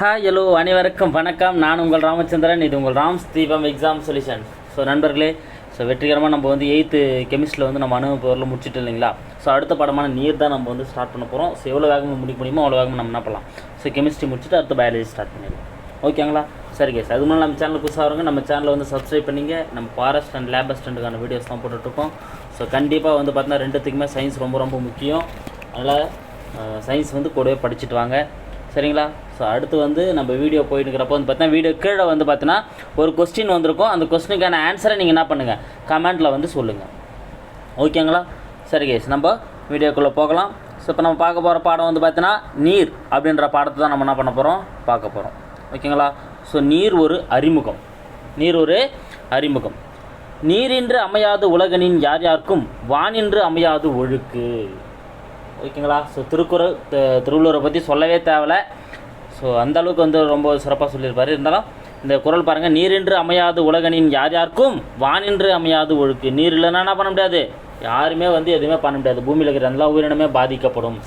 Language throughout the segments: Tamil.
ஹாய் ஹலோ அனைவருக்கும் வணக்கம். நான் உங்கள் ராமச்சந்திரன். இது உங்கள் Rams Deepam exam solution so நண்பர்களே ஸோ வெற்றிகரமாக நம்ம வந்து எயித்து கெமிஸ்ட்ரியில் வந்து நம்ம அனுபவ பொருள் முடிச்சுட்டு இல்லைங்களா? ஸோ அடுத்த படமான நீர் தான் நம்ம வந்து ஸ்டார்ட் பண்ண போகிறோம் ஸோ எவ்வளோ வேகமாக முடிக்க முடியுமோ அவ்வளோ வேகமாக நம்ம என்ன பண்ணலாம்? ஸோ கெமிஸ்ட்ரி முடிச்சுட்டு அடுத்த பயாலஜி ஸ்டார்ட் பண்ணிடலாம். ஓகேங்களா சரி கேஸ் அது முன்னாடி நம்ம சேனல் புதுசாக வருங்க நம்ம சேனலை வந்து சப்ஸ்கிரைப் பண்ணிங்க. நம்ம ஃபாரஸ்ட் அண்ட் லேப் அஸ்டண்ட்டுக்கான வீடியோஸ் தான் போட்டுட்ருக்கோம். ஸோ கண்டிப்பாக வந்து பார்த்தீங்கன்னா ரெண்டுத்துக்குமே சயின்ஸ் ரொம்ப ரொம்ப முக்கியம். அதனால் சயின்ஸ் வந்து கூடவே படிச்சுட்டு வாங்க. சரிங்களா? ஸோ அடுத்து வந்து நம்ம வீடியோ போயிட்டு இருக்கிறப்போ வந்து பார்த்தீங்கன்னா வீடியோ கீழே வந்து பார்த்தீங்கன்னா ஒரு கொஸ்டின் வந்திருக்கும். அந்த கொஸ்டினுக்கான ஆன்சரை நீங்கள் என்ன பண்ணுங்கள் கமெண்ட்டில் வந்து சொல்லுங்கள் ஓகேங்களா? சரி கேஸ் நம்ம வீடியோக்குள்ளே போகலாம். ஸோ இப்போ நம்ம பார்க்க போகிற பாடம் வந்து பார்த்தீங்கன்னா நீர் அப்படின்ற பாடத்தை தான் நம்ம என்ன பண்ண போகிறோம் பார்க்க போகிறோம் ஓகேங்களா? ஸோ நீர் ஒரு அறிமுகம். நீர் ஒரு அறிமுகம். நீரின்று அமையாது உலகனின் யார் யாருக்கும்? வானின்று அமையாது ஒழுக்கு. ஓகேங்களா? ஸோ திருக்குறள் திருவள்ளுவரை பற்றி சொல்லவே தேவையில்ல ஸோ அந்தளவுக்கு வந்து ரொம்ப சிறப்பாக சொல்லியிருப்பார். இருந்தாலும் இந்த குறள் பாருங்கள் நீரின்று அமையாது உலகனின் யார் யாருக்கும் வானின்று அமையாது ஒழுக்கு. நீர் இல்லைன்னா என்ன பண்ண முடியாது? யாருமே வந்து எதுவுமே பண்ண முடியாது. பூமியில் இருக்கிற எல்லா உயிரினமே பாதிக்கப்படும்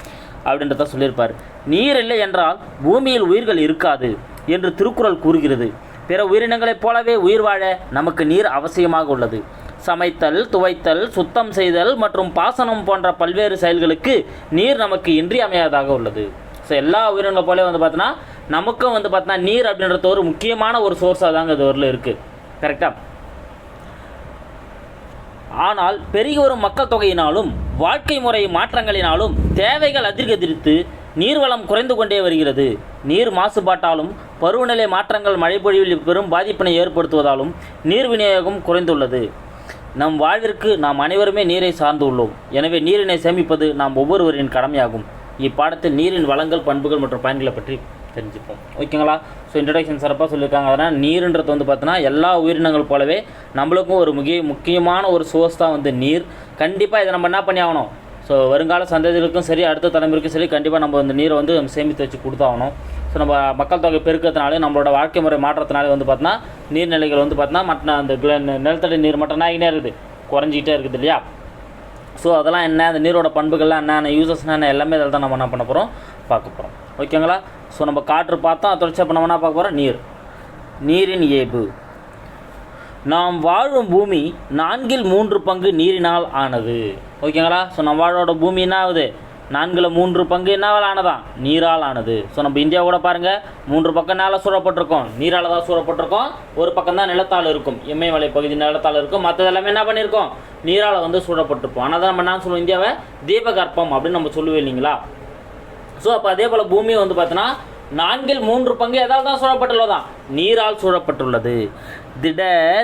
அப்படின்றத சொல்லியிருப்பார். நீர் இல்லை என்றால் பூமியில் உயிர்கள் இருக்காது என்று திருக்குறள் கூறுகிறது. பிற உயிரினங்களைப் போலவே உயிர் வாழ நமக்கு நீர் அவசியமாக உள்ளது. சமைத்தல் துவைத்தல் சுத்தம் செய்தல் மற்றும் பாசனம் போன்ற பல்வேறு செயல்களுக்கு நீர் நமக்கு இன்றியமையாததாக உள்ளது. ஸோ எல்லா உயிரினங்களை போல வந்து பார்த்தோன்னா நமக்கும் வந்து பார்த்தோன்னா நீர் அப்படின்றது ஒரு முக்கியமான ஒரு சோர்ஸாக தாங்க இது ஒரு இருக்குது கரெக்டாக ஆனால் பெருகி வரும் மக்கள் தொகையினாலும் வாழ்க்கை முறை மாற்றங்களினாலும் தேவைகள் அதிர்கதிர்த்து நீர்வளம் குறைந்து கொண்டே வருகிறது. நீர் மாசுபாட்டாலும் பருவநிலை மாற்றங்கள் மழைப்பொழிவில் பெரும் பாதிப்பினை ஏற்படுத்துவதாலும் நீர் விநியோகம் குறைந்துள்ளது. நம் வாழ்விற்கு நாம் அனைவருமே நீரை சார்ந்து உள்ளோம். எனவே நீரினை சேமிப்பது நாம் ஒவ்வொருவரின் கடமையாகும். இப்பாடத்தில் நீரின் வளங்கள் பண்புகள் மற்றும் பயன்களை பற்றி தெரிஞ்சுப்போம். ஓகேங்களா? ஸோ இன்ட்ரடக்ஷன் சிறப்பாக சொல்லியிருக்காங்க. அதனால் நீருன்றது வந்து பார்த்தோன்னா எல்லா உயிரினங்கள் போலவே நம்மளுக்கும் ஒரு முக்கிய முக்கியமான ஒரு சோர்ஸ் தான் வந்து நீர். கண்டிப்பாக இதை நம்ம என்ன பண்ணி ஆகணும்? ஸோ வருங்கால சந்ததிகளுக்கும் சரி அடுத்த தலைமுறைக்கும் சரி கண்டிப்பாக நம்ம இந்த நீரை வந்து சேமித்து வச்சு கொடுத்தாகணும் ஸோ நம்ம மக்கள் தொகை பெருக்கத்தினாலே நம்மளோட வாழ்க்கை முறை மாற்றத்தினாலே வந்து பார்த்தோன்னா நீர்நிலைகள் வந்து பார்த்தோன்னா மற்ற அந்த நிலத்தடி நீர் மட்டம் ஆகினே இருக்குது குறைஞ்சிக்கிட்டே இருக்குது இல்லையா? ஸோ அதெல்லாம் என்ன அந்த நீரோட பண்புகள்லாம் என்னென்ன யூசஸ்னா என்ன எல்லாமே இதில் தான் நம்ம என்ன பண்ண போகிறோம் பார்க்க போகிறோம் ஓகேங்களா? ஸோ நம்ம காற்று பார்த்தோம் தொடர்ச்சியாக பண்ணோம்னா என்ன பார்க்க போகிறோம் நீர். நீரின் இயல்பு. நாம் வாழும் பூமி நான்கில் மூன்று பங்கு நீரினால் ஆனது. ஓகேங்களா? ஸோ நம்ம வாழோட பூமி என்ன ஆகுது நான்கில் மூன்று பங்கு என்னவால் ஆனதான் நீரால் ஆனது ஸோ நம்ம இந்தியா கூட பாருங்கள் மூன்று பக்கம் நாள சூழப்பட்டிருக்கோம்? நீரால் தான் சூழப்பட்டிருக்கோம். ஒரு பக்கம் தான் நிலத்தால் இருக்கும். இமயமலை பகுதி நிலத்தால் இருக்கும். மற்றது எல்லாமே என்ன பண்ணியிருக்கோம் நீரால் வந்து சூழப்பட்டிருப்போம் ஆனால் தான் நம்ம என்ன சொல்லுவோம் இந்தியாவை? தீபகற்பம் அப்படின்னு நம்ம சொல்லுவோம் இல்லைங்களா? ஸோ அப்போ அதே போல் பூமி வந்து பார்த்தோன்னா நான்கில் மூன்று பங்கு எதால் தான் சூழப்பட்டுள்ளதான் நீரால் சூழப்பட்டுள்ளது. திட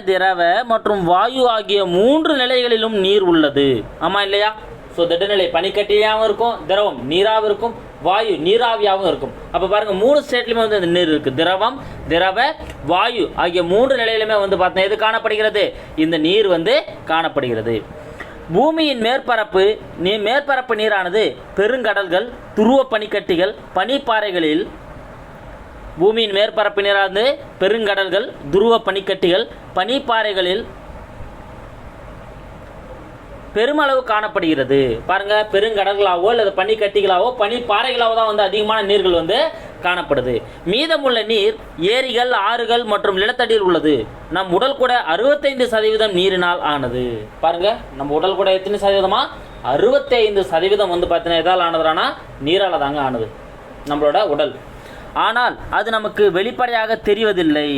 திரவ மற்றும் வாயு ஆகிய மூன்று நிலைகளிலும் நீர் உள்ளது. ஆமாம் இல்லையா? ஸோ திடநிலை பனிக்கட்டியாகவும் இருக்கும் திரவம் நீராகவும் இருக்கும் வாயு நீராவியாகவும் இருக்கும். அப்போ பாருங்க மூணு ஸ்டேட்லையுமே வந்து அந்த நீர் இருக்குது திரவம் திரவ வாயு ஆகிய மூன்று நிலையிலுமே வந்து பார்த்தீங்கன்னா எது காணப்படுகிறது? இந்த நீர் வந்து காணப்படுகிறது. பூமியின் மேற்பரப்பு நீ மேற்பரப்பு நீரானது பெருங்கடல்கள் துருவ பனிக்கட்டிகள் பனிப்பாறைகளில் பூமியின் மேற்பரப்பு பெருங்கடல்கள் துருவ பனிக்கட்டிகள் பனிப்பாறைகளில் பெருமளவு காணப்படுகிறது. பாருங்க பெருங்கடல்களாவோ அல்லது பனிக்கட்டிகளாவோ பனிப்பாறைகளாவோ தான் வந்து அதிகமான நீர்கள் வந்து காணப்படுது. மீதமுள்ள நீர் ஏரிகள் ஆறுகள் மற்றும் நிலத்தடியில் உள்ளது. நம் உடல் கூட அறுபத்தைந்து சதவீதம் நீரினால் ஆனது. பாருங்க நம்ம உடல் கூட எத்தனை சதவீதமா? அறுபத்தைந்து சதவீதம் வந்து பார்த்தீங்கன்னா எதால் ஆனதுனா நீரால் தாங்க ஆனது. நம்மளோட உடல். ஆனால் அது நமக்கு வெளிப்படையாக தெரிவதில்லை.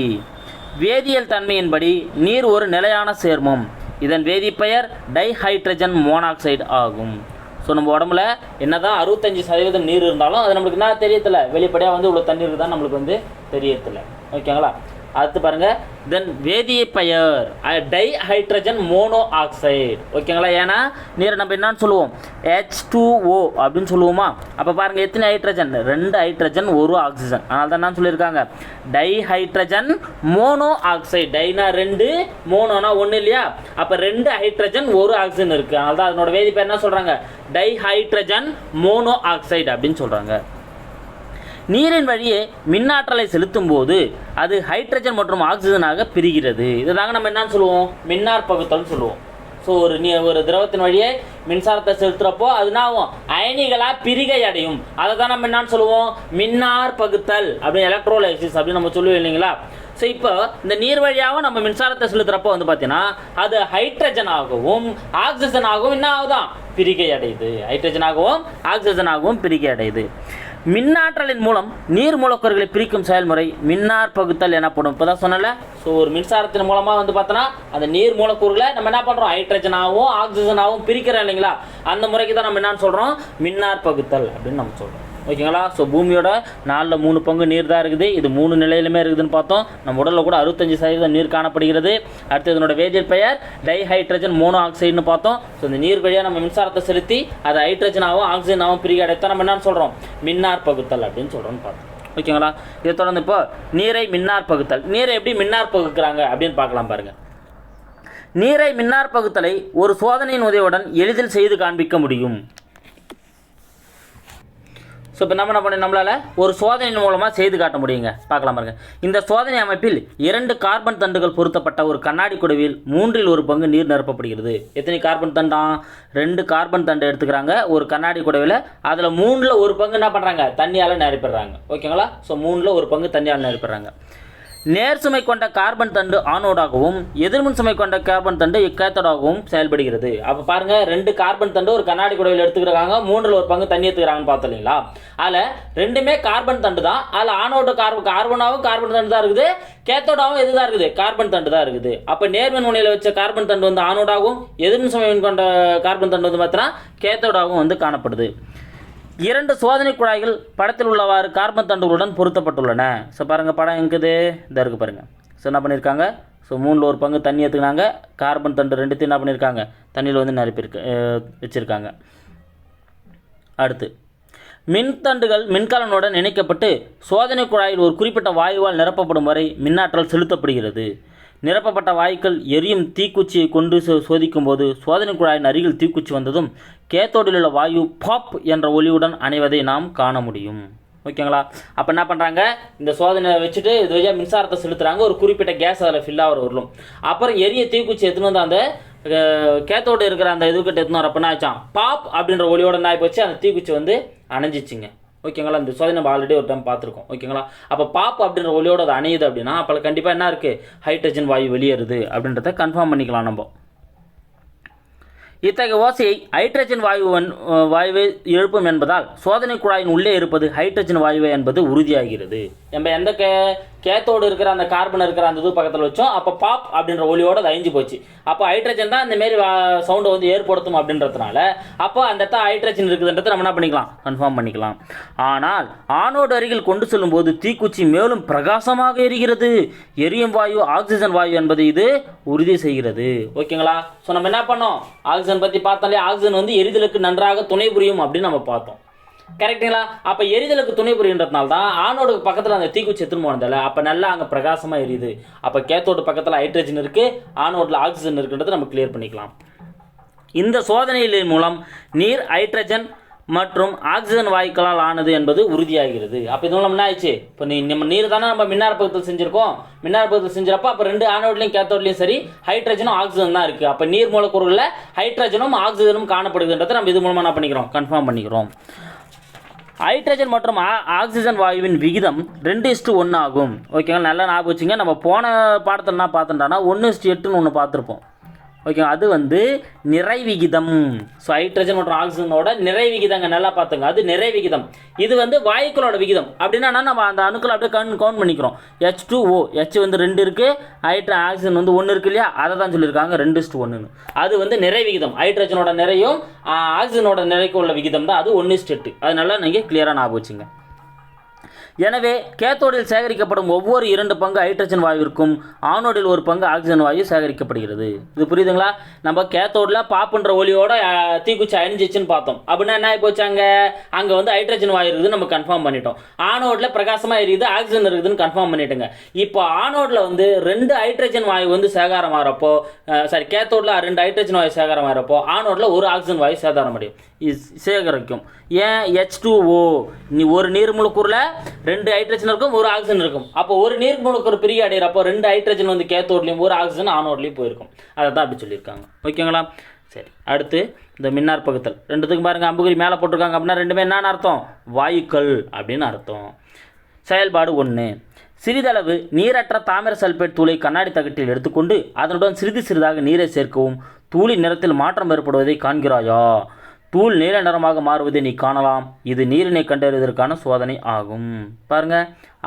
வேதியியல் தன்மையின்படி நீர் ஒரு நிலையான சேர்மம். இதன் வேதிப்பெயர் டைஹைட்ரஜன் மோனாக்சைடு ஆகும். ஸோ நம்ம உடம்புல என்னதான் அறுபத்தஞ்சு சதவீதம் நீர் இருந்தாலும் அது நம்மளுக்கு என்ன தெரியத்தில்லை வெளிப்படையாக வந்து இவ்வளோ தண்ணீர் தான் நம்மளுக்கு வந்து தெரியத்தில்லை ஓகேங்களா? அடுத்து பாருங்கள் தென் வேதிப்பெயர் டை ஹைட்ரஜன் மோனோ ஆக்சைடு ஓகேங்களா? ஏன்னா நீரை நம்ம என்னன்னு சொல்லுவோம்? ஹெச் டூ ஓ அப்படின்னு சொல்லுவோமா? அப்போ பாருங்கள் எத்தனை ஹைட்ரஜன் ரெண்டு ஹைட்ரஜன் ஒரு ஆக்சிஜன் அதனால தான் என்ன சொல்லியிருக்காங்க? டை ஹைட்ரஜன் மோனோ ஆக்சைடு டைனா ரெண்டு மோனோனா ஒன்று இல்லையா? அப்போ ரெண்டு ஹைட்ரஜன் ஒரு ஆக்சிஜன் இருக்குது அதனால தான் அதனோட வேதிப்பயர் என்ன சொல்கிறாங்க டை ஹைட்ரஜன் மோனோ ஆக்சைடு அப்படின்னு சொல்கிறாங்க நீரின் வழியே மின்னாற்றலை செலுத்தும் போது அது ஹைட்ரஜன் மற்றும் ஆக்சிஜனாக பிரிகிறது. இதுதாங்க நம்ம என்னன்னு சொல்லுவோம்? மின்னார் பகுத்தல்னு சொல்லுவோம். ஸோ ஒரு நீ ஒரு திரவத்தின் வழியே மின்சாரத்தை செலுத்துறப்போ அது என்ன ஆகும்? பிரிகை அடையும். அதை தான் நம்ம என்னன்னு சொல்லுவோம்? மின்னார் பகுத்தல் அப்படின்னு எலக்ட்ரோலைசிஸ் அப்படின்னு நம்ம சொல்லுவோம் இல்லைங்களா? ஸோ இப்போ இந்த நீர் வழியாகவும் நம்ம மின்சாரத்தை செலுத்துறப்போ வந்து பார்த்தீங்கன்னா அது ஹைட்ரஜனாகவும் ஆக்சிஜனாகவும் என்ன ஆகுதான்? பிரிகை அடையுது. ஹைட்ரஜனாகவும் ஆக்சிஜனாகவும் பிரிகை அடையுது. மின்னாற்றலின் மூலம் நீர் மூலக்கூறுகளை பிரிக்கும் செயல்முறை மின்னார் பகுத்தல் எனப்படும். இப்போ தான் சொன்னல ஸோ ஒரு மின்சாரத்தின் மூலமாக வந்து பார்த்தோன்னா அந்த நீர் மூலக்கூறுகளை நம்ம என்ன பண்ணுறோம் ஹைட்ரஜனாகவும் ஆக்சிஜனாகவும் பிரிக்கிறோம் இல்லைங்களா? அந்த முறைக்கு தான் நம்ம என்னன்னு சொல்கிறோம் மின்னார் பகுத்தல் அப்படின்னு நம்ம சொல்கிறோம் ஓகேங்களா? ஸோ பூமியோட நாலில் மூணு பங்கு நீர் தான் இருக்குது. இது மூணு நிலையிலுமே இருக்குதுன்னு பார்த்தோம். நம்ம உடலில் கூட அறுபத்தஞ்சு சதவீதம் நீர் காணப்படுகிறது. அடுத்து இதனோட வேதியல் பெயர் டைஹைட்ரஜன் மோனோ ஆக்சைடுன்னு பார்த்தோம். ஸோ இந்த நீர் வழியாக நம்ம மின்சாரத்தை செலுத்தி அதை ஹைட்ரஜனாகவும் ஆக்சிஜனாகவும் பிரிக்க அடைத்தான் நம்ம என்னன்னு சொல்கிறோம் மின்னார் பகுத்தல் அப்படின்னு சொல்கிறோம்னு பார்த்தோம். ஓகேங்களா? இதை தொடர்ந்து இப்போ நீரை மின்னார் பகுத்தல். நீரை எப்படி மின்னார் பகுக்கிறாங்க அப்படின்னு பார்க்கலாம் பாருங்கள் நீரை மின்னார் பகுத்தலை ஒரு சோதனையின் உதவியுடன் எளிதில் செய்து காண்பிக்க முடியும். ஸோ இப்போ நம்ம என்ன பண்ணி நம்மளால் ஒரு சோதனையின் மூலமாக செய்து காட்ட முடியுங்க. பார்க்கலாம் பாருங்க. இந்த சோதனை அமைப்பில் இரண்டு கார்பன் தண்டுகள் பொருத்தப்பட்ட ஒரு கண்ணாடி குடவில் மூன்றில் ஒரு பங்கு நீர் நிரப்பப்படுகிறது. எத்தனை கார்பன் தண்டாம் ரெண்டு கார்பன் தண்டு எடுத்துக்கிறாங்க. ஒரு கண்ணாடி குடுவில் அதில் மூணில் ஒரு பங்கு என்ன பண்ணுறாங்க தண்ணியால் நிரப்பிடுறாங்க. ஓகேங்களா? ஸோ மூணில் ஒரு பங்கு தண்ணியால் நிரப்பிடுறாங்க. நேர் சுமை கொண்ட கார்பன் தண்டு ஆனோடாகவும் எதிர்மின் சுமை கொண்ட கார்பன் தண்டு கேத்தோடாகவும் செயல்படுகிறது. அப்போ பாருங்க ரெண்டு கார்பன் தண்டு ஒரு கண்ணாடி குடவில் எடுத்துக்கிறாங்க மூன்றில் ஒரு பங்கு தண்ணி எடுத்துக்கிறாங்கன்னு பார்த்தோம் இல்லைங்களா அதில் ரெண்டுமே கார்பன் தண்டு தான். அதில் ஆனோட கார்பன் கார்பனாகவும் கார்பன் தண்டு தான் இருக்குது கேத்தோடாவும் இதுதான் இருக்குது கார்பன் தண்டு தான் இருக்குது. அப்போ நேர்மின் முனையில் வச்ச கார்பன் தண்டு வந்து ஆனோடாகவும் எதிர்மின் சுமை கொண்ட கார்பன் தண்டு வந்து பார்த்தீங்கன்னா கேத்தோடாகவும் வந்து காணப்படுது. இரண்டு சோதனை குழாய்கள் படத்தில் உள்ளவாறு கார்பன் தண்டுகளுடன் பொருத்தப்பட்டுள்ளன. ஸோ பாருங்கள் படம் எங்குது? இந்த இருக்கு பாருங்கள் ஸோ என்ன பண்ணியிருக்காங்க ஸோ மூணில் ஒரு பங்கு தண்ணி எடுத்துக்கினாங்க. கார்பன் தண்டு ரெண்டுத்தையும் என்ன பண்ணியிருக்காங்க தண்ணியில் வந்து நிரப்பியிருக்கு வச்சுருக்காங்க வச்சிருக்காங்க. அடுத்து மின்தண்டுகள் மின்கலனுடன் இணைக்கப்பட்டு சோதனை குழாயில் ஒரு குறிப்பிட்ட வாயுவால் நிரப்பப்படும் வரை மின்னாற்றல் செலுத்தப்படுகிறது. நிரப்பப்பட்ட வாயுக்கள் எரியும் தீக்குச்சியை கொண்டு சோ- சோதிக்கும்போது சோதனை குழாயின் அருகில் தீக்குச்சி வந்ததும் கேத்தோடில் உள்ள வாயு பாப் என்ற ஒளியுடன் அணைவதை நாம் காண முடியும். ஓகேங்களா? அப்போ என்ன பண்ணுறாங்க இந்த சோதனை வச்சுட்டு இது வழியாக மின்சாரத்தை செலுத்துகிறாங்க ஒரு குறிப்பிட்ட கேஸ் அதில் ஃபில் ஆகிற வரலும் அப்புறம் எரிய தீக்குச்சி எடுத்துன்னு வந்து அந்த கேத்தோடு இருக்கிற அந்த இதுக்கிட்ட எடுத்துன்னு வரப்போ என்ன ஆச்சான் பாப் அப்படின்ற ஒளியோட என்ன ஆகி போச்சு? அந்த தீக்குச்சி வந்து அணைஞ்சிச்சுங்க. ஓகேங்களா? இந்த சோதனை நம்ம ஆல்ரெடி ஒரு டைம் பார்த்துருக்கோம். ஓகேங்களா? அப்போ பாப் அப்படின்ற ஒளியோட அது அணையுது அப்படின்னா அப்போ கண்டிப்பாக என்ன இருக்குது ஹைட்ரஜன் வாயு வெளியேறுது அப்படின்றத கன்ஃபார்ம் பண்ணிக்கலாம் நம்ம. இத்தகைய ஓசையை ஹைட்ரஜன் வாயு வாயுவை எழுப்பும் என்பதால் சோதனை குழாயின் உள்ளே இருப்பது ஹைட்ரஜன் வாயுவை என்பது உறுதியாகிறது. நம்ம எந்த கேத்தோடு இருக்கிற அந்த கார்பன் இருக்கிற அந்த இது பக்கத்தில் வச்சோம். அப்போ பாப் அப்படின்ற ஒளியோட அது அழிஞ்சு போச்சு. அப்போ ஹைட்ரஜன் தான் இந்தமாரி சவுண்டை வந்து ஏற்படுத்தும் அப்படின்றதுனால அப்போ அந்த இடத்த ஹைட்ரஜன் இருக்குதுன்றதை நம்ம என்ன பண்ணிக்கலாம்? கன்ஃபார்ம் பண்ணிக்கலாம். ஆனால் ஆனோடு அருகில் கொண்டு செல்லும்போது தீக்குச்சி மேலும் பிரகாசமாக எரிகிறது. எரியும் வாயு ஆக்சிஜன் வாயு என்பதை இது உறுதி செய்கிறது. ஓகேங்களா ஸோ நம்ம என்ன பண்ணோம்? ஆக்சிஜன் பற்றி பார்த்தாலே ஆக்சிஜன் வந்து எரிதலுக்கு நன்றாக துணை புரியும் அப்படின்னு நம்ம பார்த்தோம். கரெக்டுங்களா அப்போ எரிதலுக்கு துணை புரியுன்றதுனால தான் ஆணோடுக்கு பக்கத்தில் அந்த தீக்குச்சி எடுத்துன்னு போனதில்ல அப்போ நல்லா அங்கே பிரகாசமாக எரியுது. அப்போ கேத்தோடு பக்கத்தில் ஹைட்ரஜன் இருக்குது ஆணோடில் ஆக்சிஜன் இருக்குன்றது நம்ம கிளியர் பண்ணிக்கலாம். இந்த சோதனையின் மூலம் நீர் ஹைட்ரஜன் மற்றும் ஆக்சிஜன் வாயுக்களால் ஆனது என்பது உறுதியாகிறது. அப்போ இது மூலம் என்ன ஆயிடுச்சு இப்போ நீ நம்ம நீர் தானே நம்ம மின்னார பக்கத்தில் செஞ்சுருக்கோம். மின்னார பக்கத்தில் செஞ்சப்போ அப்போ ரெண்டு ஆனோட்லையும் கேத்தோட்லையும் சரி ஹைட்ரஜனும் ஆக்சிஜன் தான் இருக்குது அப்போ நீர் மூலக்கூறுகளில் ஹைட்ரஜனும் ஆக்சிஜனும் காணப்படுதுன்றதை நம்ம இது மூலமாக என்ன பண்ணிக்கிறோம்? கன்ஃபார்ம் பண்ணிக்கிறோம். ஹைட்ரஜன் மற்றும் ஆ- ஆக்சிஜன் வாயுவின் விகிதம் ரெண்டு இஸ்டு ஒன்று ஆகும். ஓகேங்களா நல்லா ஞாபகம் வச்சுங்க. நம்ம போன பாடத்தில் என்ன பார்த்துட்டோம்னா ஒன்று இஸ்டு எட்டுன்னு ஒன்று பார்த்துருப்போம். ஓகே அது வந்து நிறை விகிதம். ஸோ ஹைட்ரஜன் மற்றும் ஆக்சிஜனோட நிறைவிகிதங்க நல்லா பார்த்துங்க. அது நிறை விகிதம். இது வந்து வாயுக்களோட விகிதம். அப்படின்னா நம்ம அந்த அணுக்களை அப்படியே கண் கவுண்ட் பண்ணிக்கிறோம். ஹெச் டூ ஓ ஹெச் வந்து ரெண்டு இருக்குது ஹைட்ர ஆக்சிஜன் வந்து ஒன்று இருக்கு இல்லையா? அதை தான் சொல்லியிருக்காங்க. ரெண்டு இஸ்டு ஒன்றுன்னு அது வந்து நிறை விகிதம். ஹைட்ரஜனோட நிறையும் ஆக்சிஜனோட நிறைக்கு உள்ள விகிதம் தான். அது ஒன்று இஸ்டு எட்டு அதனால நீங்கள் கிளியராக ஞாபகம் வச்சுங்க. எனவே கேத்தோடில் சேகரிக்கப்படும் ஒவ்வொரு இரண்டு பங்கு ஹைட்ரஜன் வாயுவிற்கும் ஆனோடில் ஒரு பங்கு ஆக்சிஜன் வாயு சேகரிக்கப்படுகிறது. இது புரியுதுங்களா? நம்ம கேத்தோடில் பாப்புன்ற ஒளியோட தீக்குச்சி அணிஞ்சிச்சுன்னு பார்த்தோம். அப்படின்னா என்ன ஆகி போச்சு அங்கே? அங்கே வந்து ஹைட்ரஜன் வாயு இருக்குது நம்ம கன்ஃபார்ம் பண்ணிட்டோம். ஆனோடில் பிரகாசமாக எரியுது ஆக்சிஜன் இருக்குதுன்னு கன்ஃபார்ம் பண்ணிட்டுங்க. இப்போ ஆனோடில் வந்து ரெண்டு ஹைட்ரஜன் வாயு வந்து சேகாரம் ஆகிறப்போ சாரி கேத்தோடில் ரெண்டு ஹைட்ரஜன் வாயு சேகாரம் ஆகிறப்போ ஆனோடில் ஒரு ஆக்சிஜன் வாயு சேதாரம் அடையும். சேகரிக்கும். ஏன் ஹெச் டூ ஓ நீ ஒரு நீர் மூலக்கூறில் ரெண்டு ஹைட்ரஜன் இருக்கும் ஒரு ஆக்சிஜன் இருக்கும். அப்போ ஒரு நீர் மூலக்கூறு பிரிய அடைகிறப்போ ரெண்டு ஹைட்ரஜன் வந்து கேத்தோட்லேயும் ஒரு ஆக்சிஜன் ஆனோட்லேயும் போயிருக்கும். அதை தான் அப்படி சொல்லியிருக்காங்க. ஓகேங்களா? சரி அடுத்து இந்த மின்னார் பகுத்தல். ரெண்டுத்துக்கும் பாருங்கள் அம்புகுறி மேலே போட்டிருக்காங்க அப்படின்னா ரெண்டுமே என்னென்ன அர்த்தம்? வாயுக்கள் அப்படின்னு அர்த்தம். செயல்பாடு ஒன்று சிறிதளவு நீரற்ற தாமிர சல்பேட் தூளை கண்ணாடி தகட்டில் எடுத்துக்கொண்டு அதனுடன் சிறிது சிறிதாக நீரை சேர்க்கவும் தூளின் நிறத்தில் மாற்றம் ஏற்படுவதை காண்கிறாயா? தூள் நீல நிறமாக மாறுவதை நீ காணலாம். இது நீரினை கண்டறிவதற்கான சோதனை ஆகும். பாருங்க.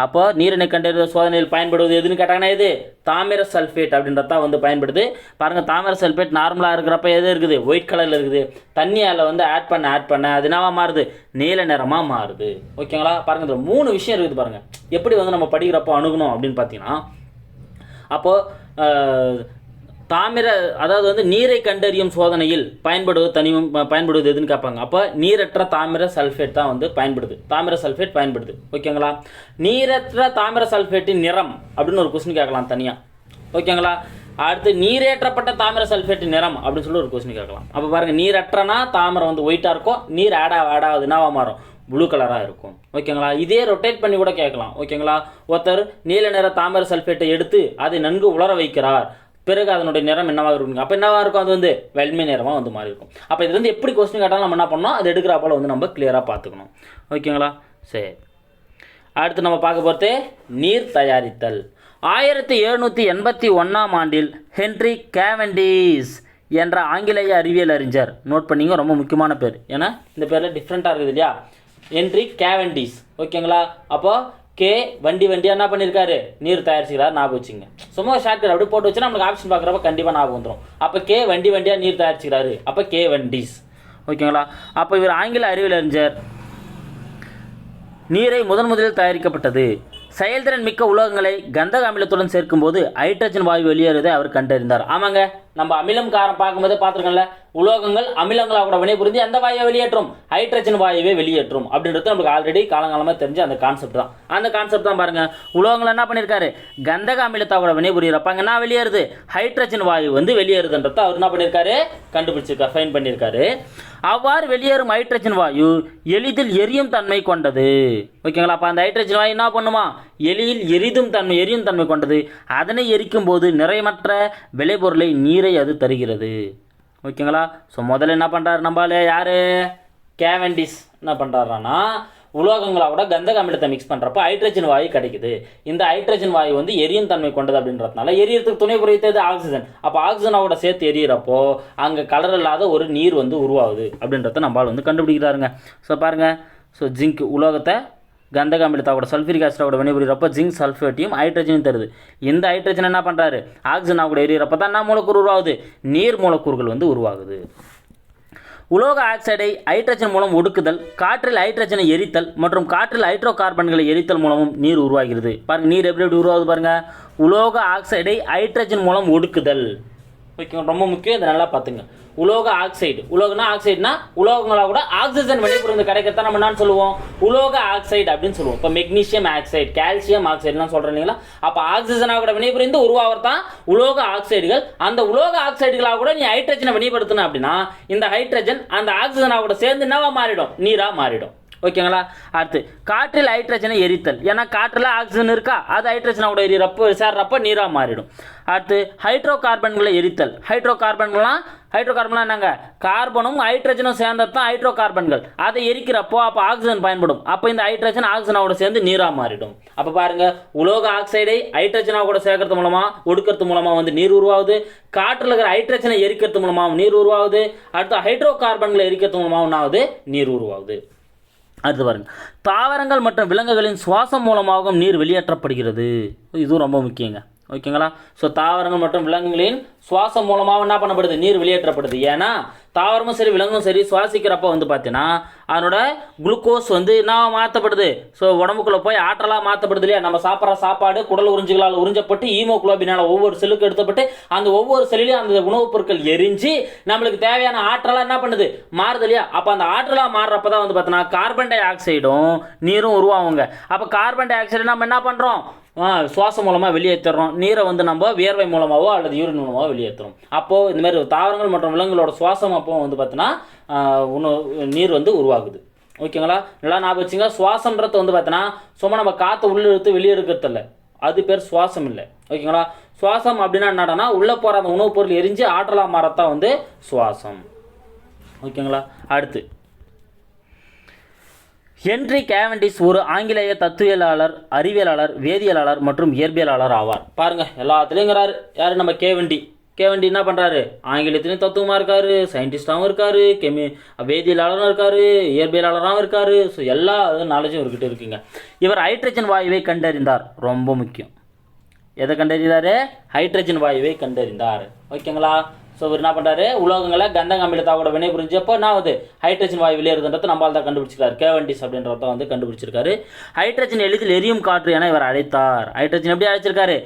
அப்போ நீரினை கண்டறிவத சோதனையில் பயன்படுவது எதுன்னு கேட்டாங்கன்னா இது? தாமிர சல்ஃபேட் அப்படின்றது தான் வந்து பயன்படுது. பாருங்கள் தாமிர சல்ஃபேட் நார்மலாக இருக்கிறப்ப எது இருக்குது? ஒயிட் கலரில் இருக்குது. தண்ணி அதில் வந்து ஆட் பண்ண ஆட் பண்ண. அது என்னவா மாறுது? நீல நிறமாக மாறுது. ஓகேங்களா பாருங்க இதில் மூணு விஷயம் இருக்குது பாருங்கள் எப்படி வந்து நம்ம படிக்கிறப்போ அணுகணும் அப்படின்னு பார்த்தீங்கன்னா அப்போது தாமிர அதாவது வந்து நீரை கண்டறியும் சோதனையில் பயன்படுவது தனிமம் பயன்படுவது எதுன்னு கேட்பாங்க. அப்போ நீரற்ற தாமிர சல்ஃபேட் தான் வந்து பயன்படுது. தாமிர சல்ஃபேட் பயன்படுது. ஓகேங்களா? நீரற்ற தாமிர சல்ஃபேட்டின் நிறம் அப்படின்னு ஒரு கொஸ்டின் கேட்கலாம் தனியாக ஓகேங்களா? அடுத்து நீரேற்றப்பட்ட தாமிர சல்ஃபேட் நிறம் அப்படின்னு சொல்லி ஒரு கொஸ்டின் கேட்கலாம். அப்போ பாருங்கள் நீரற்றனா தாமிரம் வந்து ஒயிட்டாக இருக்கும் நீர் ஆடா ஆடாவது என்னவா மாறும்? ப்ளூ கலராக இருக்கும். ஓகேங்களா? இதே ரொட்டேட் பண்ணி கூட கேட்கலாம். ஓகேங்களா? ஒருத்தர் நீல நிற தாமிர சல்ஃபேட்டை எடுத்து அதை நன்கு உலர வைக்கிறார். பிறகு அதனுடைய நிறம் என்னவாக இருக்கும்? அப்போ என்னவாக இருக்கும்? அது வந்து வெண்மை நிறமாக வந்து மாறி இருக்கும் அப்போ இது வந்து எப்படி கொஸ்டின் கேட்டாலும் நம்ம என்ன பண்ணோம் அது எடுக்கிற போல் வந்து நம்ம கிளியராக பார்த்துக்கணும். ஓகேங்களா? சரி. அடுத்து நம்ம பார்க்க போகிறது நீர் தயாரித்தல். ஆயிரத்தி எழுநூற்றி எண்பத்தி ஒன்றாம் ஆண்டில் ஹென்ரி கேவண்டீஸ் என்ற ஆங்கிலேய அறிவியல் அறிஞர் நோட் பண்ணிங்க ரொம்ப முக்கியமான பேர். ஏன்னா இந்த பேரில் டிஃப்ரெண்ட்டாக இருக்குது இல்லையா? Henry Cavendish. ஓகேங்களா? அப்போது கே வண்டி வண்டியாக என்ன பண்ணியிருக்காரு நீர் தயாரிச்சுக்கிறார் ஞாபகம் வச்சுங்க சும்மா ஷார்ட்கட் அப்படி போட்டு வச்சுன்னா நம்மளுக்கு ஆப்ஷன் பார்க்குறப்ப கண்டிப்பாக ஞாபகம் வந்துடும் அப்போ கே வண்டி வண்டியாக நீர் தயாரிச்சுக்கிறாரு? அப்போ கே வண்டிஸ். ஓகேங்களா? அப்போ இவர் ஆங்கில அறிவியல் அறிஞர். நீரை முதன் முதலில் தயாரிக்கப்பட்டது. செயல்திறன் மிக்க உலோகங்களை கந்தக அமிலத்துடன் சேர்க்கும்போது ஹைட்ரஜன் வாயு வெளியேறுவதை அவர் கண்டறிந்தார். ஆமாங்க. நம்ம அமிலம் காரம் பார்க்கும்போது பார்த்துருக்கோம்ல உலோகங்கள் அமிலங்களாக கூட வினைபுரிந்து எந்த வாயை வெளியேற்றும். ஹைட்ரஜன் வாயுவே வெளியேற்றும் அப்படின்றது நமக்கு ஆல்ரெடி காலங்காலமாக தெரிஞ்ச அந்த கான்செப்ட் தான். அந்த கான்செப்ட் தான் பாருங்க. உலோகங்கள் என்ன பண்ணியிருக்காரு? கந்தக அமிலத்தோட வினைபுரியறப்ப அங்கே என்ன வெளியேறுது? ஹைட்ரஜன் வாயு வந்து வெளியேறுதுன்றத அவர் என்ன பண்ணியிருக்காரு? கண்டுபிடிச்சிருக்காரு ஃபைன் பண்ணியிருக்காரு. அவ்வாறு வெளியேறும் ஹைட்ரஜன் வாயு எளிதில் எரியும் தன்மை கொண்டது. ஓகேங்களா? அப்போ அந்த ஹைட்ரஜன் வாயு என்ன பண்ணுமா? எலியில் எரிதும் தன்மை எரியும் தன்மை கொண்டது. அதனை எரிக்கும் போது நிறைமற்ற விளைபொருளை நீரை அது தருகிறது. ஓகேங்களா? ஸோ முதல்ல என்ன பண்ணுறாரு நம்மளே யார்? கேவண்டிஸ் என்ன பண்ணுறாருன்னா உலோகங்களோட கந்தக அமிலத்தை மிக்ஸ் பண்ணுறப்ப ஹைட்ரஜன் வாயு கிடைக்குது. இந்த ஹைட்ரஜன் வாயு வந்து எரியும் தன்மை கொண்டது அப்படின்றதுனால எரியறதுக்கு துணை புரித்தது ஆக்சிஜன் அப்போ ஆக்சிஜனோட சேர்த்து எரியறப்போ அங்கே கலர் இல்லாத ஒரு நீர் வந்து உருவாகுது அப்படின்றத நம்மளால் வந்து கண்டுபிடிக்கிறாருங்க. ஸோ பாருங்கள் ஸோ ஜிங்க் உலோகத்தை கந்தக அமிலத்தாவோட சல்ஃபரிக் ஆசிடாவோட வினைபுரியறப்ப ஜிங்க் சல்ஃபேட்டையும் ஹைட்ரஜனையும் தருது. இந்த ஹைட்ரஜன் என்ன பண்ணுறாரு ஆக்சிஜனாக கூட எரியறப்ப தான் என்ன மூலக்கூறு உருவாகுது? நீர் மூலக்கூறுகள் வந்து உருவாகுது. உலோக ஆக்சைடை ஹைட்ரஜன் மூலம் ஒடுக்குதல் காற்றில் ஹைட்ரஜனை எரித்தல் மற்றும் காற்றில் ஹைட்ரோ கார்பன்களை எரித்தல் மூலமும் நீர் உருவாகிறது. பாருங்கள் நீர் எப்படி எப்படி உருவாகுது பாருங்கள் உலோக ஆக்சைடை ஹைட்ரஜன் மூலம் ஒடுக்குதல். ஓகே ரொம்ப முக்கியம். இதை நல்லா பார்த்துங்க. உலோக ஆக்சைடு. உலோகனா ஆக்சைடுனா உலோகங்களாக கூட ஆக்சிஜன் வெளிப்புறது கிடைக்கத்தான் நம்ம என்னன்னு சொல்லுவோம். உலோக ஆக்சைடு அப்படின்னு சொல்லுவோம். இப்போ மெக்னீஷியம் ஆக்சைடு கால்சியம் ஆக்சைடுலாம் சொல்கிறோம் இல்லைங்களா? அப்போ ஆக்சிஜனாக கூட வினைபுரிந்து உருவாகிறதான் உலோக ஆக்சைடுகள். அந்த உலோக ஆக்சைடுகளாக கூட நீ ஹைட்ரஜனை வெளிப்படுத்தணும் அப்படின்னா இந்த ஹைட்ரஜன் அந்த ஆக்சிஜனாக கூட சேர்ந்து என்னவா மாறிடும்? நீராக மாறிடும். ஓகேங்களா? அடுத்து காற்றில் ஹைட்ரஜனை எரித்தல். ஏன்னா காற்றில் ஆக்சிஜன் இருக்கா? அது ஹைட்ரஜனோட எரியறப்போ சேர்றப்போ நீராக மாறிடும். அடுத்து ஹைட்ரோ கார்பன்களை எரித்தல். ஹைட்ரோ கார்பன்கள்லாம் ஹைட்ரோ கார்பன்லாம் என்னங்க? கார்பனும் ஹைட்ரஜனும் சேர்ந்தது தான் ஹைட்ரோ கார்பன்கள் அதை எரிக்கிறப்போ அப்போ ஆக்சிஜன் பயன்படும். அப்போ இந்த ஹைட்ரஜன் ஆக்சிஜனோட சேர்ந்து நீராக மாறிடும். அப்போ பாருங்க உலோக ஆக்சைடை ஹைட்ரஜனாக கூட சேர்க்கறது மூலமாக ஒடுக்கிறது மூலமாக வந்து நீர் உருவாகுது. காற்றில் இருக்கிற ஹைட்ரஜனை எரிக்கிறது மூலமாகவும் நீர் உருவாகுது. அடுத்து ஹைட்ரோ கார்பன்களை எரிக்கிறது மூலமாகவும் ஒன்றாவது நீர் உருவாகுது. அடுத்து பாருங்கள் தாவரங்கள் மற்றும் விலங்குகளின் சுவாசம் மூலமாகவும் நீர் வெளியேற்றப்படுகிறது. இதுவும் ரொம்ப முக்கியங்க. ஓகேங்களா? ஸோ தாவரங்கள் மற்றும் விலங்குகளின் சுவாசம் மூலமாக என்ன பண்ணப்படுது? நீர் வெளியேற்றப்படுது. ஏன்னா தாவரமும் சரி விலங்கும் சரி சுவாசிக்கிறப்ப வந்து பார்த்தீங்கன்னா அதனோட குளுக்கோஸ் வந்து என்ன மாற்றப்படுது ஸோ உடம்புக்குள்ளே போய் ஆற்றலாக மாற்றப்படுது இல்லையா? நம்ம சாப்பிட்ற சாப்பாடு குடல் உறிஞ்சுகளால் உறிஞ்சப்பட்டு ஈமோக்ளோபினால் ஒவ்வொரு செல்லுக்கு எடுத்தப்பட்டு அந்த ஒவ்வொரு செல்லிலையும் அந்த உணவுப் பொருட்கள் எரிஞ்சு நம்மளுக்கு தேவையான ஆற்றலாக என்ன பண்ணுது? மாறுது இல்லையா? அப்போ அந்த ஆற்றலாக மாறுறப்ப தான் வந்து பார்த்தோன்னா கார்பன் டை ஆக்சைடும் நீரும் உருவாகுங்க. அப்போ கார்பன் டை ஆக்சைடு நம்ம என்ன பண்ணுறோம் சுவாசம் மூலமாக வெளியேற்றுறோம் நீரை வந்து நம்ம வியர்வை மூலமாகவோ அல்லது யூரின் மூலமாகவோ வெளியேற்றுறோம் அப்போது இந்த மாதிரி தாவரங்கள் மற்றும் விலங்குகளோட சுவாசம் அப்போ வந்து பார்த்தீங்கன்னா உணவு நீர் வந்து உருவாகுது. ஓகேங்களா? நல்லா ஞாபகம் வச்சுங்க. சுவாசம்ன்றது வந்து பார்த்தீங்கன்னா சும்மா நம்ம காற்றை உள்ளே எடுத்து வெளியே எடுக்கிறது அது பேர் சுவாசம் இல்லை. ஓகேங்களா? சுவாசம் அப்படின்னா என்னடான்னா உள்ளே போகிற அந்த உணவுப் பொருள் எரிஞ்சு ஆற்றலாக மாறத்தான் வந்து சுவாசம். ஓகேங்களா? அடுத்து. ஹென்றி கேவண்டிஸ் ஒரு ஆங்கிலேய தத்துவியலாளர் அறிவியலாளர் வேதியியலாளர் மற்றும் இயற்பியலாளர் ஆவார். பாருங்கள் எல்லாத்துலேயுங்கிறாரு யார்? நம்ம கேவண்டி. கேவண்டி என்ன பண்ணுறாரு ஆங்கிலத்திலையும் தத்துவமாக இருக்கார் சயின்டிஸ்டாகவும் இருக்கார் கெமி வேதியியலாளரும் இருக்கார் இயற்பியலாளராகவும் இருக்கார். ஸோ எல்லா நாலேஜும் இவர்கிட்ட இருக்குங்க. இவர் ஹைட்ரஜன் வாயுவை கண்டறிந்தார். ரொம்ப முக்கியம். எதை கண்டறிந்தார்? ஹைட்ரஜன் வாயுவை கண்டறிந்தார். ஓகேங்களா? ஸோ இவர் என்ன பண்ணுறாரு உலோகங்களை கந்தக அமிலத்தாவோட வினை புரிஞ்சப்போ என்ன ஆகுது ஹைட்ரஜன் வாயு வெளியேறுதுன்றதை நம்மளால் தான் கண்டுபிடிச்சிருக்காரு. கேவண்டிஸ் அப்படின்றத வந்து கண்டுபிடிச்சிருக்காரு. ஹைட்ரஜன் எளிதில் எரியும் காற்று என இவர் அழைத்தார். ஹைட்ரஜன் எப்படி அழைச்சிருக்காரு?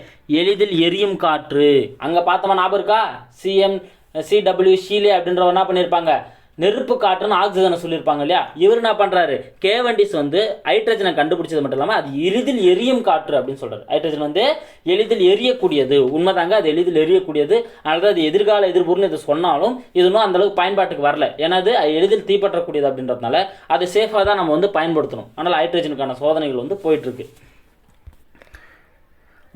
எளிதில் எரியும் காற்று. அங்கே பார்த்தோமா ஞாபகம் இருக்கா? சிஎம் சிடபிள்யூ ஷீலே அப்படின்றவர் என்ன பண்ணியிருப்பாங்க? நெருப்பு காற்றுன்னு ஆக்சிஜனை சொல்லியிருப்பாங்க இல்லையா? இவர் என்ன பண்ணுறாரு கேவண்டிஸ் வந்து ஹைட்ரஜனை கண்டுபிடிச்சது மட்டும் இல்லாமல் அது எளிதில் எரியும் காற்று அப்படின்னு சொல்கிறார் ஹைட்ரஜன் வந்து எளிதில் எரியக்கூடியது. உண்மைதாங்க அது எளிதில் எரியக்கூடியது. அதனால அது எதிர்கால எதிர்பொருள்னு இது சொன்னாலும் இது இன்னும் அந்த அளவுக்கு பயன்பாட்டுக்கு வரல. ஏன்னா அது எளிதில் தீப்பற்றக்கூடியது அப்படின்றதுனால அதை சேஃபாக தான் நம்ம வந்து பயன்படுத்தணும். அதனால் ஹைட்ரஜனுக்கான சோதனைகள் வந்து போயிட்டுருக்கு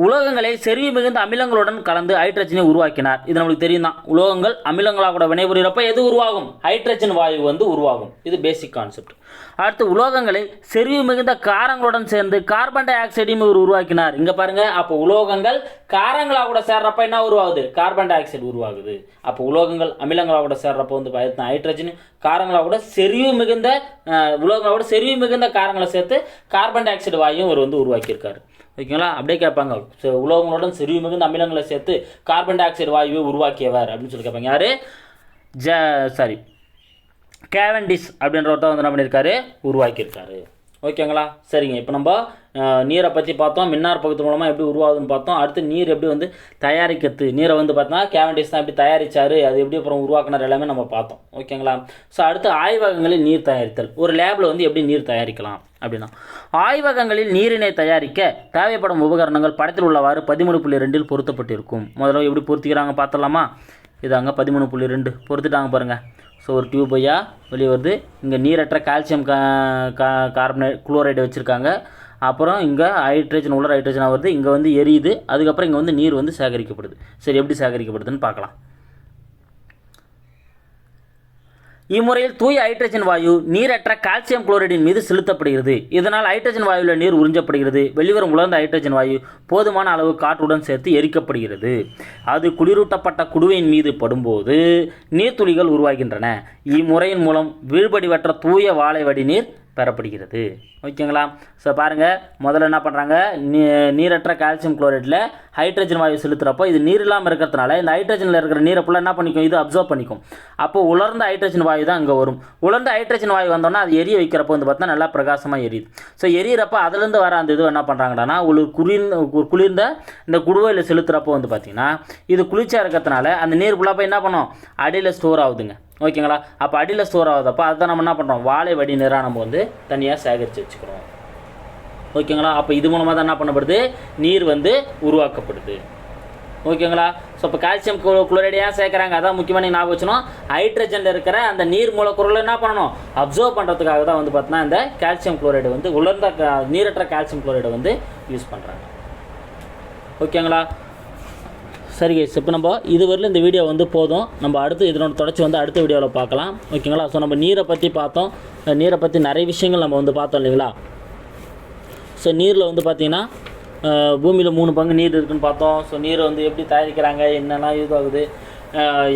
உலோகங்களை செறிவு மிகுந்த அமிலங்களுடன் கலந்து ஹைட்ரஜனை உருவாக்கினார். இது நம்மளுக்கு தெரியும் தான் உலோகங்கள் அமிலங்களாக கூட வினைபுரியறப்ப எது உருவாகும்? ஹைட்ரஜன் வாயு வந்து உருவாகும். இது பேசிக் கான்செப்ட் அடுத்து உலோகங்களை செறிவு மிகுந்த காரங்களுடன் சேர்ந்து கார்பன் டை ஆக்சைடையும் இவர் உருவாக்கினார். இங்கே பாருங்க அப்போ உலோகங்கள் காரங்களாக கூட சேர்றப்ப என்ன உருவாகுது? கார்பன் டை ஆக்சைடு உருவாகுது. அப்போ உலோகங்கள் அமிலங்களாக கூட சேர்றப்போ வந்து பார்த்தீங்கன்னா ஹைட்ரஜன் காரங்களாக கூட செறிவு மிகுந்த அஹ், உலோகங்களோட செறிவு மிகுந்த காரங்களை சேர்த்து கார்பன் டை ஆக்சைடு வாயும் இவர் வந்து உருவாக்கியிருக்காரு. ஓகேங்களா? அப்படியே கேட்பாங்க. உலோகங்களுடன் செறிவு மிகுந்த அமிலங்களை சேர்த்து கார்பன் டை ஆக்சைடு வாயுவை உருவாக்கியவர் அப்படின்னு சொல்லி கேட்பாங்க. யாரு? ஜ சாரி கேவண்டிஸ் அப்படின்ற ஒருத்தர் வந்து என்ன பண்ணியிருக்காரு? உருவாக்கியிருக்காரு. ஓகேங்களா? சரிங்க. இப்போ நம்ம நீரை பற்றி பார்த்தோம். மின்னார் பகுதி மூலமாக எப்படி உருவாகுதுன்னு பார்த்தோம். அடுத்து நீர் எப்படி வந்து தயாரிக்கிறது? நீரை வந்து பார்த்தோன்னா கேவண்டிஸ் தான் எப்படி தயாரிச்சாரு? அது எப்படி அப்புறம் உருவாக்குனார்? எல்லாமே நம்ம பார்த்தோம். ஓகேங்களா? ஸோ அடுத்து ஆய்வகங்களில் நீர் தயாரித்தல். ஒரு லேபில் வந்து எப்படி நீர் தயாரிக்கலாம்? அப்படின்னா. ஆய்வகங்களில் நீரினை தயாரிக்க தேவைப்படும் உபகரணங்கள் படத்தில் உள்ளவாறு பதிமூணு புள்ளி ரெண்டில் பொருத்தப்பட்டிருக்கும். முதல்ல எப்படி பொருத்திக்கிறாங்க பார்த்தலாமா இதாங்க பதிமூணு புள்ளி ரெண்டு. பொருத்திட்டாங்க பாருங்கள் ஸோ ஒரு டியூப் ஐயா வெளியே வருது. இங்கே நீரற்ற கால்சியம் கா கா கார்பனேட் குளோரைடு வச்சுருக்காங்க. அப்புறம் இங்கே ஹைட்ரஜன் உள்ள ஹைட்ரஜனாக வருது. இங்கே வந்து எரியுது. அதுக்கப்புறம் இங்கே வந்து நீர் வந்து சேகரிக்கப்படுது. சரி எப்படி சேகரிக்கப்படுதுன்னு பார்க்கலாம். இம்முறையில் தூய ஹைட்ரஜன் வாயு நீரற்ற கால்சியம் குளோரைடின் மீது செலுத்தப்படுகிறது. இதனால் ஹைட்ரஜன் வாயுவில் நீர் உறிஞ்சப்படுகிறது. வெளிவரும் உலர்ந்த ஹைட்ரஜன் வாயு போதுமான அளவு காற்றுடன் சேர்த்து எரிக்கப்படுகிறது. அது குளிரூட்டப்பட்ட குடுவையின் மீது படும்போது நீர்த்துளிகள் உருவாகின்றன. இம்முறையின் மூலம் வீழ்படிவற்ற தூய வாழை வடி நீர் பெறப்படுகிறது. ஓகேங்களா? ஸோ பாருங்கள் முதல்ல என்ன பண்ணுறாங்க நீ நீரற்ற கால்சியம் குளோரைட்டில் ஹைட்ரஜன் வாயு செலுத்துகிறப்போ இது நீர் இல்லாமல் இருக்கிறதுனால இந்த ஹைட்ரஜனில் இருக்கிற நீரை ஃபுல்லாக என்ன பண்ணிக்கும்? இது அப்சர்வ் பண்ணிக்கும். அப்போ உலர்ந்த ஹைட்ரஜன் வாயு தான் இங்கே வரும். உலர்ந்த ஹைட்ரஜன் வாயு வந்தோன்னா அது எரிய வைக்கிறப்போ வந்து பார்த்தா நல்லா பிரகாசமாக எரியுது. ஸோ எரியறப்ப அதுலேருந்து வர அந்த இது என்ன பண்ணுறாங்கன்னா ஒரு குளிர்ந்த ஒரு குளிர்ந்த இந்த குடுவையில் செலுத்துகிறப்போ வந்து பார்த்தீங்கன்னா இது குளிர்ச்சியாக இருக்கிறதுனால அந்த நீர் ஃபுல்லாக போய் என்ன பண்ணும்? அடியில் ஸ்டோர் ஆகுதுங்க. ஓகேங்களா? அப்போ அடியில் ஸ்டோர் ஆகுதப்போ அதுதான் நம்ம என்ன பண்ணுறோம் வாழை வடி நீராக நம்ம வந்து தனியாக சேகரித்து வச்சுக்கிறோம். ஓகேங்களா? அப்போ இது மூலமாக தான் என்ன பண்ணப்படுது? நீர் வந்து உருவாக்கப்படுது. ஓகேங்களா? ஸோ இப்போ கால்சியம் குளோரைடு ஏன் சேர்க்குறாங்க? அதான் முக்கியமாக நீங்கள் ஞாபகம் வச்சுனோம் ஹைட்ரஜனில் இருக்கிற அந்த நீர் மூலக்கூறுகளை என்ன பண்ணணும்? அப்சர்வ் பண்ணுறதுக்காக தான் வந்து பார்த்தீங்கன்னா இந்த கால்சியம் குளோரைடு வந்து உலர்ந்த நீரற்ற கால்சியம் குளோரைடை வந்து யூஸ் பண்ணுறாங்க ஓகேங்களா? சரி கைஸ் இப்போ நம்ம இதுவரையிலும் இந்த வீடியோ வந்து போதும். நம்ம அடுத்து இதனோட தொடர்ச்சி வந்து அடுத்த வீடியோவில் பார்க்கலாம். ஓகேங்களா ஸோ நம்ம நீரை பற்றி பார்த்தோம். நீரை பற்றி நிறைய விஷயங்கள் நம்ம வந்து பார்த்தோம் இல்லைங்களா? ஸோ நீரில் வந்து பார்த்தீங்கன்னா பூமியில் மூணு பங்கு நீர் இருக்குன்னு பார்த்தோம். ஸோ நீரை வந்து எப்படி தயாரிக்கிறாங்க என்னெல்லாம் யூஸ் ஆகுது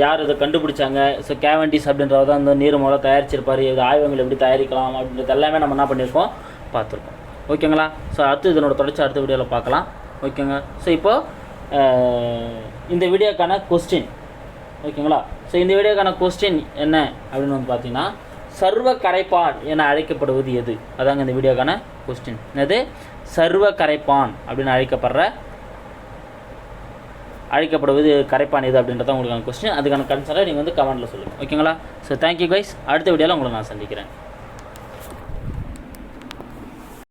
யார் இதை கண்டுபிடிச்சாங்க? ஸோ கேவண்டிஸ் அப்படின்றவர் தான் இந்த நீர் மூலம் தயாரிச்சிருப்பார். இது ஆய்வகங்கள் எப்படி தயாரிக்கலாம் அப்படின்றது எல்லாமே நம்ம என்ன பண்ணியிருக்கோம்? பார்த்துருக்கோம். ஓகேங்களா ஸோ அடுத்து இதனோட தொடர்ச்சி அடுத்த வீடியோவில் பார்க்கலாம். ஓகேங்க ஸோ இப்போது இந்த வீடியோக்கான கொஸ்டின் ஓகேங்களா? ஸோ இந்த வீடியோக்கான கொஸ்டின் என்ன அப்படின்னு வந்து பார்த்தீங்கன்னா சர்வ கரைப்பான் என அழைக்கப்படுவது எது? அதாங்க இந்த வீடியோக்கான கொஸ்டின் என்னது? சர்வ கரைப்பான் அப்படின்னு அழைக்கப்படுற அழைக்கப்படுவது கரைப்பான் எது அப்படின்றத உங்களுக்கான கொஸ்டின் அதுக்கான கன்சரை நீங்கள் வந்து கமெண்ட்டில் சொல்லுங்கள் ஓகேங்களா? ஸோ தேங்க்யூ கைஸ் அடுத்த வீடியோவில் உங்களை நான் சந்திக்கிறேன்.